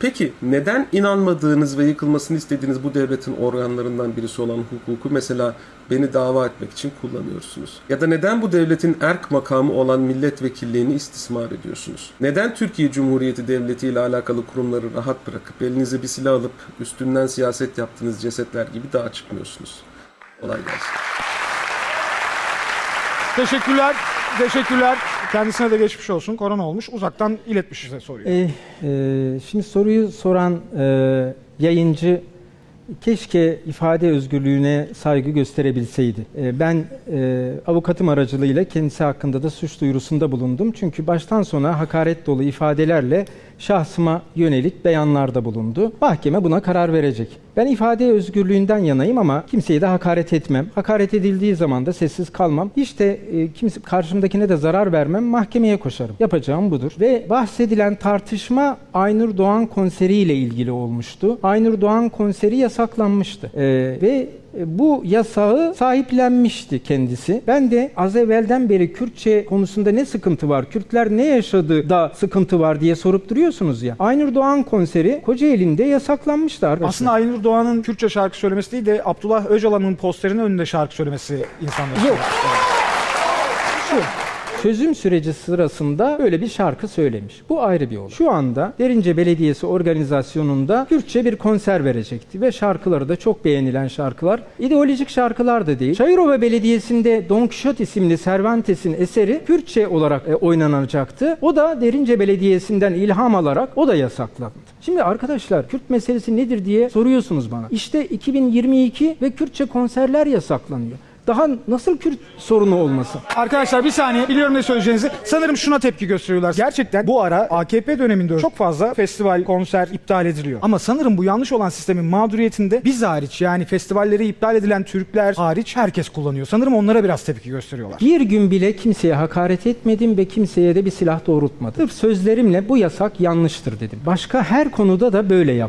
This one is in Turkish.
Peki neden inanmadığınız ve yıkılmasını istediğiniz bu devletin organlarından birisi olan hukuku mesela beni dava etmek için kullanıyorsunuz? Ya da neden bu devletin erk makamı olan milletvekilliğini istismar ediyorsunuz? Neden Türkiye Cumhuriyeti Devleti ile alakalı kurumları rahat bırakıp elinize bir silah alıp üstünden siyaset yaptığınız cesetler gibi daha çıkmıyorsunuz? Kolay gelsin. Teşekkürler. Teşekkürler. Kendisine de geçmiş olsun. Korona olmuş. Uzaktan iletmiş size soruyu. E, e, şimdi soruyu soran e, yayıncı keşke ifade özgürlüğüne saygı gösterebilseydi. E, ben e, avukatım aracılığıyla kendisi hakkında da suç duyurusunda bulundum. Çünkü baştan sona hakaret dolu ifadelerle şahsıma yönelik beyanlarda bulundu. Mahkeme buna karar verecek. Ben ifade özgürlüğünden yanayım ama kimseye de hakaret etmem. Hakaret edildiği zaman da sessiz kalmam. Hiç de e, kimse karşımdakine de zarar vermem. Mahkemeye koşarım. Yapacağım budur. Ve bahsedilen tartışma Aynur Doğan konseriyle ilgili olmuştu. Aynur Doğan konseri yasaklanmıştı. E, ve bu yasağı sahiplenmişti kendisi. Ben de az evvelden beri Kürtçe konusunda ne sıkıntı var, Kürtler ne yaşadı da sıkıntı var diye sorup duruyorsunuz ya. Aynur Doğan konseri Kocaeli'nde yasaklanmıştı arkadaşlar. Aslında Aynur Doğan'ın Kürtçe şarkı söylemesi değil de Abdullah Öcalan'ın posterinin önünde şarkı söylemesi insanlar. Yok. Şu çözüm süreci sırasında böyle bir şarkı söylemiş. Bu ayrı bir olay. Şu anda Derince Belediyesi organizasyonunda Kürtçe bir konser verecekti ve şarkıları da çok beğenilen şarkılar. İdeolojik şarkılar da değil. Çayırova Belediyesi'nde Don Quixote isimli Cervantes'in eseri Kürtçe olarak e, oynanacaktı. O da Derince Belediyesi'nden ilham alarak o da yasaklandı. Şimdi arkadaşlar Kürt meselesi nedir diye soruyorsunuz bana. İşte 2022 ve Kürtçe konserler yasaklanıyor. Daha nasıl Kürt sorunu olmasın? Arkadaşlar bir saniye biliyorum ne söyleyeceğinizi. Sanırım şuna tepki gösteriyorlar. Gerçekten bu ara AKP döneminde çok fazla festival, konser iptal ediliyor. Ama sanırım bu yanlış olan sistemin mağduriyetinde biz hariç yani festivalleri iptal edilen Türkler hariç herkes kullanıyor. Sanırım onlara biraz tepki gösteriyorlar. Bir gün bile kimseye hakaret etmedim ve kimseye de bir silah doğrultmadım. Sırf sözlerimle bu yasak yanlıştır dedim. Başka her konuda da böyle yap.